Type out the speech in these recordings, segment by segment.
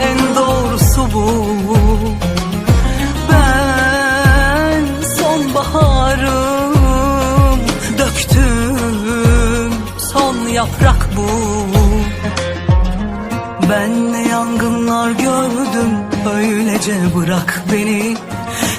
en doğrusu bu. Ben sonbaharım Döktüm son yaprak bu. Ben ne yangınlar gördüm Öylece bırak beni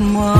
moi.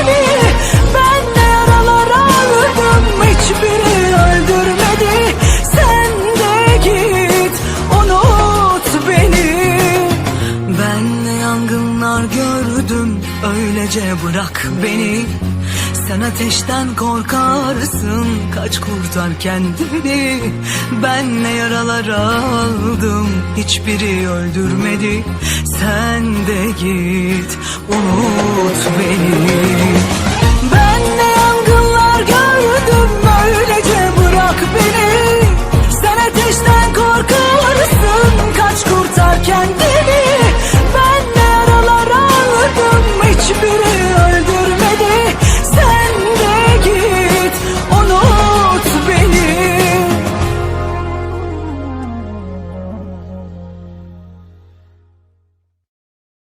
Öylece bırak beni. Sen ateşten korkarsın. Kaç kurtar kendini. Ben ne yaralar aldım. Hiçbiri öldürmedi. Sen de git Unut beni